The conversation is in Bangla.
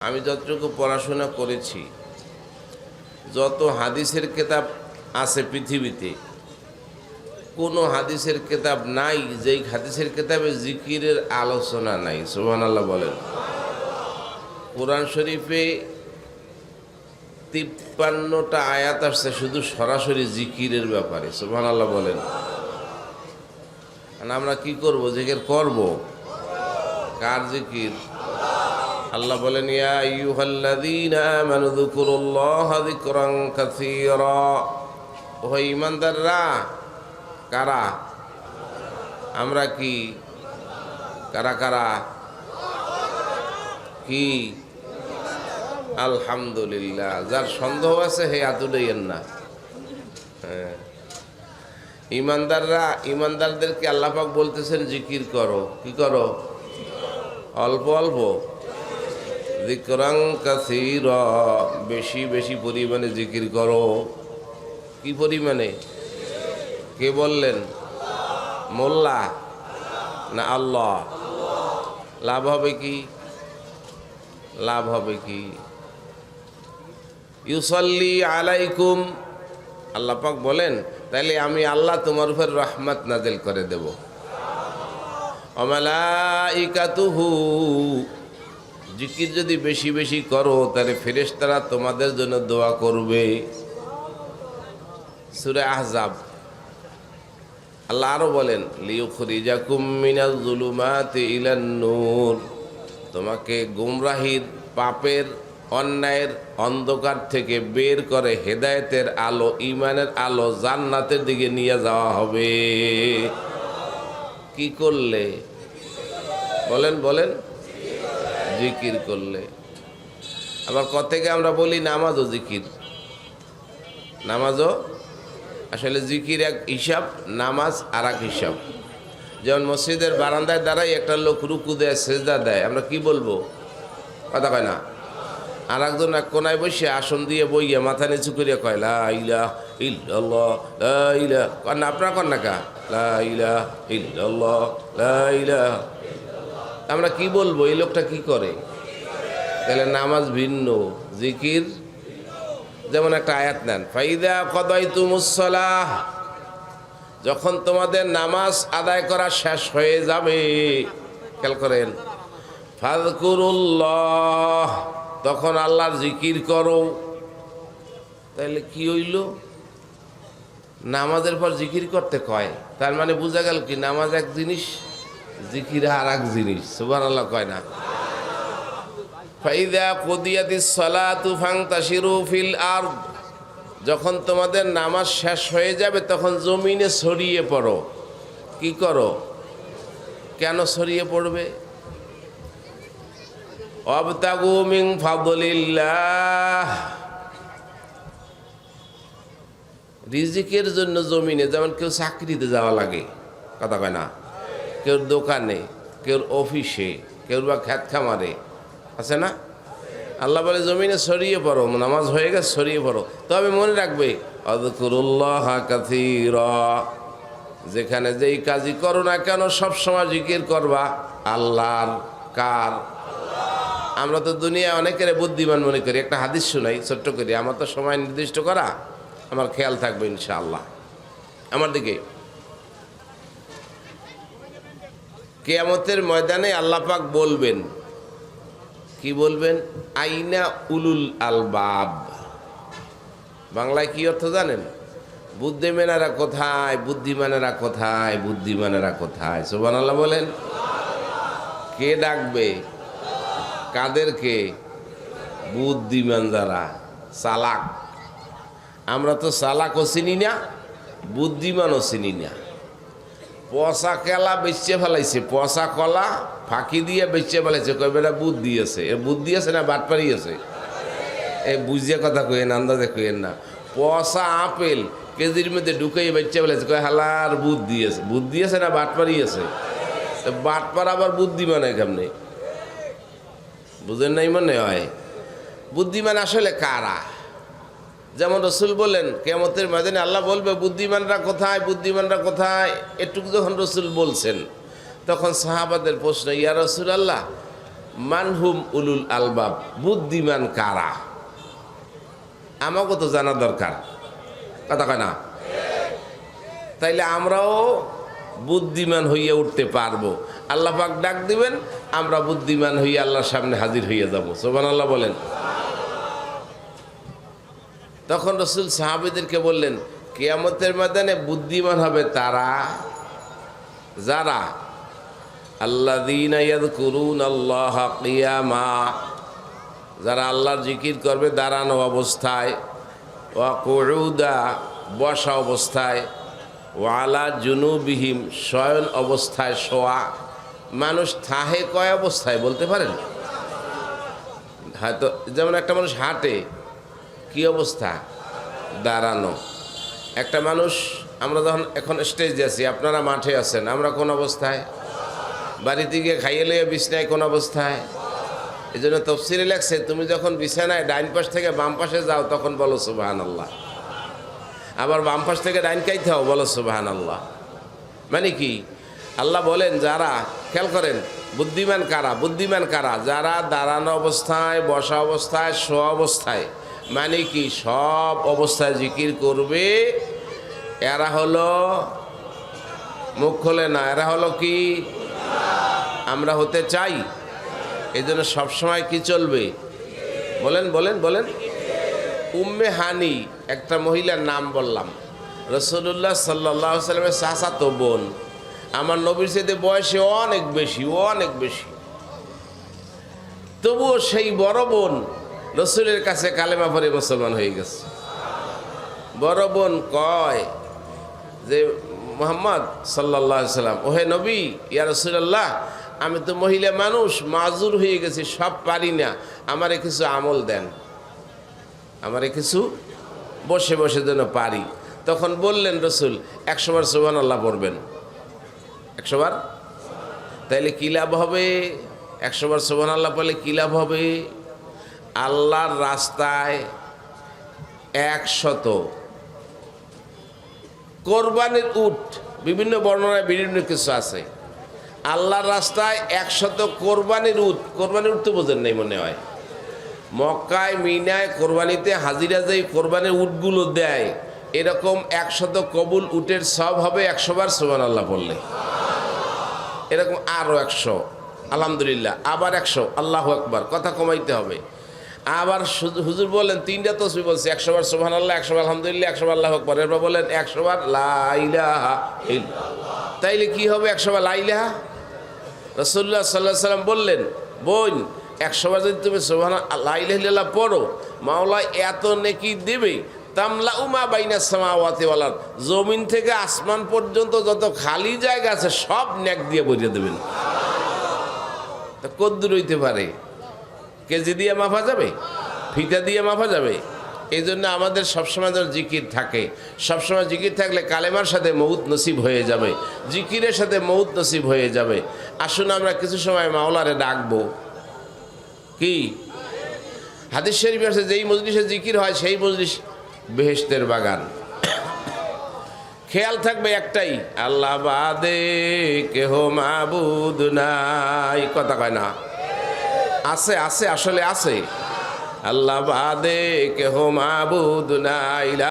আমি যতটুকু পড়াশোনা করেছি, যত হাদিসের কেতাব আছে পৃথিবীতে, কোনো হাদিসের কেতাব নাই যেই হাদিসের কেতাবে জিকিরের আলোচনা নাই সুবহান আল্লাহ বলেন। কোরআন শরীফে তিপ্পান্নটা আয়াত আসছে শুধু সরাসরি জিকিরের ব্যাপারে সুবহান আল্লাহ বলেন আমরা কি করব? জিকির করব? কার জিকির? আল্লাহ বলেন, ইয়া আইয়ুহাল্লাযীনা আমানু যকুরুল্লাহা যিকরান কাসীরা। ও ঈমানদাররা, কারা? আমরা কি? কারা কারা? কি? আলহামদুলিল্লাহ, যার সন্দেহ আছে হে আতুডাইয়েন না। হ্যাঁ। ইমানদাররা ইমানদারদেরকে আল্লাপাক বলতেছেন, জিকির করো। কি করো? অল্প অল্প। জিকরাং কাসির। বেশি বেশি পরিমাণে জিকির করো। কি পরিমাণে? কে বললেন? মোল্লা? না আল্লাহ। লাভ হবে কি? লাভ হবে কি? ইউসল্লি আলাইকুম। আল্লাহ পাক বলেন, তাইলে আমি আল্লাহ তোমার উপর রহমত নাজেল করে দেব। অমালাইকাতুহু। জিকির যদি বেশি বেশি করো, তাহলে ফেরেশতারা তোমাদের জন্য দোয়া করবে। সুরে আহজাব। আল্লাহ আরও বলেন নূর। তোমাকে গুমরাহির পাপের অন্যায়ের অন্ধকার থেকে বের করে হেদায়েতের আলো ইমানের আলো জান্নাতের দিকে নিয়ে যাওয়া হবে। কি করলে? বলেন বলেন। জিকির করলে। আবার থেকে আমরা বলি নামাজও জিকির। নামাজও, আসলে জিকির এক হিসাব, নামাজ আর এক হিসাব। যেমন মসজিদের বারান্দায় দ্বারাই একটা লোক রুকু দেয়, সেজদা দেয়, আমরা কি বলব? কথা কয় না। আর একজন এক কোনায় বসে আসন দিয়ে বইয়ে মাথা নিচু করিয়া কয়, লা ইলা ইল্লাল্লাহ, লা ইলা কন্যা আপনার কন্যা কা? লা ইলা ইল্লাল্লাহ আমরা কি বলব? এই লোকটা কি করে? তাহলে নামাজ ভিন্ন, জিকির। যেমন একটা আয়াত নেন, ফাইদা কদাই তুমুসলাহ যখন তোমাদের নামাজ আদায় করা শেষ হয়ে যাবে, খেয়াল করেন ফাদকুরুল্লাহ তখন আল্লাহর জিকির করো। তাহলে কি হইল? নামাজের পর জিকির করতে কয়। তার মানে বোঝা গেল কি, নামাজ এক জিনিস জিকির আর এক জিনিস সুবান আল্লাহ কয় না। ফাইদা কদিয়াতি সলাতু ফাংতাশিরু ফিল আর যখন তোমাদের নামাজ শেষ হয়ে যাবে, তখন জমিনে ছড়িয়ে পড়ো। কি করো? কেন ছড়িয়ে পড়বে? অবতাগু মিং ফাদলিল্লাহ। রিজিকের জন্য জমিনে, যেমন কেউ চাকরিতে যাওয়া লাগে, কথা কয় না। কেউ দোকানে, কেউ অফিসে, কেউ বা খ্যাত খামারে। আছে না? আল্লাহ বলে, জমিনে ছড়িয়ে পড়ো, নামাজ হয়ে গেছে সরিয়ে পড়ো। তবে মনে রাখবে অদকুরুল্লাহ যেখানে যেই কাজই করো না কেন সবসময় জিকির করবা, আল্লাহর কার। আমরা তো দুনিয়া অনেকের বুদ্ধিমান মনে করি। একটা হাদিস শুনাই, ছোট্ট করি। আমার তো সময় নির্দিষ্ট করা, আমার খেয়াল থাকবে ইনশাআল্লাহ। আমার দিকে কেয়ামতের ময়দানে আল্লাহ পাক বলবেন। কি বলবেন? আইনা উলুল আলবাব। বাংলায় কি অর্থ জানেন? বুদ্ধিমানেরা কোথায়? বুদ্ধিমানেরা কোথায়? বুদ্ধিমানেরা কোথায়? সোবান আল্লাহ বলেন। কে ডাকবে? কাদেরকে? বুদ্ধিমান যারা, চালাক। আমরা তো চালাকও চিনি না, বুদ্ধিমানও চিনি না। পচা কেলা বেচে ফেলাইছে। পচা কলা ফাঁকি দিয়ে বেচে ফেলাইছে। কয়, বেটা, বুদ্ধি আছে। এ বুদ্ধি আছে না বাটপারি আছে? এ বুঝিয়ে কথা কইেন আন্দাজে কইেন না। পচা আপেল কেজির মধ্যে ঢুকাই বেচে ফেলাইছে। কয়, হালার বুদ্ধি আছে। বুদ্ধি আছে না বাট বাটপারি আছে? বাটপার আবার বুদ্ধিমান কেমনে? বুঝেন নাই মনে হয়? বুদ্ধিমান আসলে কারা? যেমন রসুল বললেন কেমতের মাঝে আল্লাহ বলবে, বুদ্ধিমানরা কোথায় বুদ্ধিমানরা কোথায়? এটুকু যখন রসুল বলছেন, তখন সাহাবাদের প্রশ্ন, ইয়া রসুল আল্লাহ মানহুম উলুল আলবাব? বুদ্ধিমান কারা? আমাকে তো জানা দরকার। কথা কয় না? তাইলে আমরাও বুদ্ধিমান হইয়া উঠতে পারব। আল্লাহ পাক ডাক দিবেন, আমরা বুদ্ধিমান হইয়া আল্লাহর সামনে হাজির হইয়া যাব। সোবান আল্লাহ বলেন। তখন রসুল সাহাবিদেরকে বললেন, কেয়ামতের ময়দানে বুদ্ধিমান হবে তারা? যারা? আল্লাদিন করুন আল্লাহ কিয়ামা। যারা আল্লাহর জিকির করবে দাঁড়ানো অবস্থায়। ওয়া করুদা বসা অবস্থায়। ওয়ালা জুনুবিহীম, শয়ন অবস্থায় শোয়া। মানুষ থাহে কয় অবস্থায়? বলতে পারেন? হয়তো যেমন একটা মানুষ হাঁটে কি অবস্থা? দাঁড়ানো। একটা মানুষ, আমরা যখন এখন স্টেজে আছি, আপনারা মাঠে আছেন, আমরা কোন অবস্থায়? বাড়িতে গিয়ে খাইয়ে লইয়ে বিছনায় কোন অবস্থায়? এই জন্য তফসিলে লেখছে, তুমি যখন বিছানায় ডাইন পাশ থেকে বাম পাশে যাও, তখন বলো সুবাহান আল্লাহ আবার বাম পাশ থেকে ডাইন কাইতে হও, বলো সুবাহান আল্লাহ মানে কি? আল্লাহ বলেন, যারা, খেয়াল করেন, বুদ্ধিমান কারা? বুদ্ধিমান কারা? যারা দাঁড়ানো অবস্থায়, বসা অবস্থায়, শোয়া অবস্থায় মানে কি সব অবস্থায় জিকির করবে? এরা হলো মুখ খোলে না, এরা হলো কি? আমরা হতে চাই। এই জন্য সবসময় কি চলবে? বলেন বলেন বলেন। উম্মে হানি, একটা মহিলার নাম বললাম। রসুল্লাহ সাল্লাহ সাল্লামের চাচা তো বোন। আমার নবীর সাথে বয়সে অনেক বেশি অনেক বেশি। তবুও সেই বড় বোন রসুলের কাছে কালেমা পরে মুসলমান হয়ে গেছে। বড় বোন কয় যে, মোহাম্মদ সাল্লাহ সাল্লাম, ওহে নবী, ইয়া রসুল্লাহ আমি তো মহিলা মানুষ, মাজুর হয়ে গেছি, সব পারি না। আমারে কিছু আমল দেন। আমারে কিছু বসে বসে যেন পারি। তখন বললেন রসুল একশোবার সোহান আল্লাহ পড়বেন। একশোবার তাইলে কী লাভ হবে? একশোবার সোহান আল্লাহ পড়লে কী লাভ হবে? আল্লাহর রাস্তায় একশত। কোরবানির উট, বিভিন্ন বর্ণনায় বিভিন্ন কিছু আছে। আল্লাহর রাস্তায় একশত কোরবানির উট, কোরবানির উঠ তো বোঝেন নেই মনে হয়। মক্কায়, মিনায় কোরবানিতে হাজিরা যেই কোরবানির উটগুলো দেয়, এরকম একশত কবুল উটের সব হবে একশো বার সোমান আল্লাহ বললে। এরকম আরও একশো। আলহামদুলিল্লাহ, আবার একশো। আল্লাহ একবার কথা কমাইতে হবে। আবার হুজুর বলেন, তিনটা তসবি বলছে, একশো বার সোহান আল্লাহ একশো বার আলহামদুলিল্লাহ একশো বার আল্লাহ আকবর। এরপর বলেন, একশো বার লাইলাহা। তাইলে কি হবে একশো বার লাইলাহা রসুল্লাহ সাল্লাহ সাল্লাম বললেন, বোন, একশো বার যদি তুমি সোহান লাইলাহ পড়ো, মাওলা এত নেকি দেবে তামলা উমা বাইনা সামাওয়াতে ওয়ালার জমিন থেকে আসমান পর্যন্ত যত খালি জায়গা আছে, সব নেক দিয়ে বইয়ে দেবেন। তা কদ্দুর হইতে পারে। কেজি দিয়ে মাফা যাবে? ফিতা দিয়ে মাফা যাবে? এই জন্য আমাদের সবসময় যেন জিকির থাকে। সবসময় জিকির থাকলে কালেমার সাথে মৌত নসিব হয়ে যাবে। জিকিরের সাথে মৌত নসিব হয়ে যাবে। আসুন আমরা কিছু সময় মাওলারে ডাকবো। কি? হাদিস শরীফ আছে, যেই মজলিসে জিকির হয়, সেই মজলিস বেহেস্তের বাগান। খেয়াল থাকবে একটাই, আল্লাহ বাদে কেহ মাবুদ নাই। কথা কয় না। আছে আছে আসলে আছে। আল্লাহ বাদে কেহ মাবুদ নাই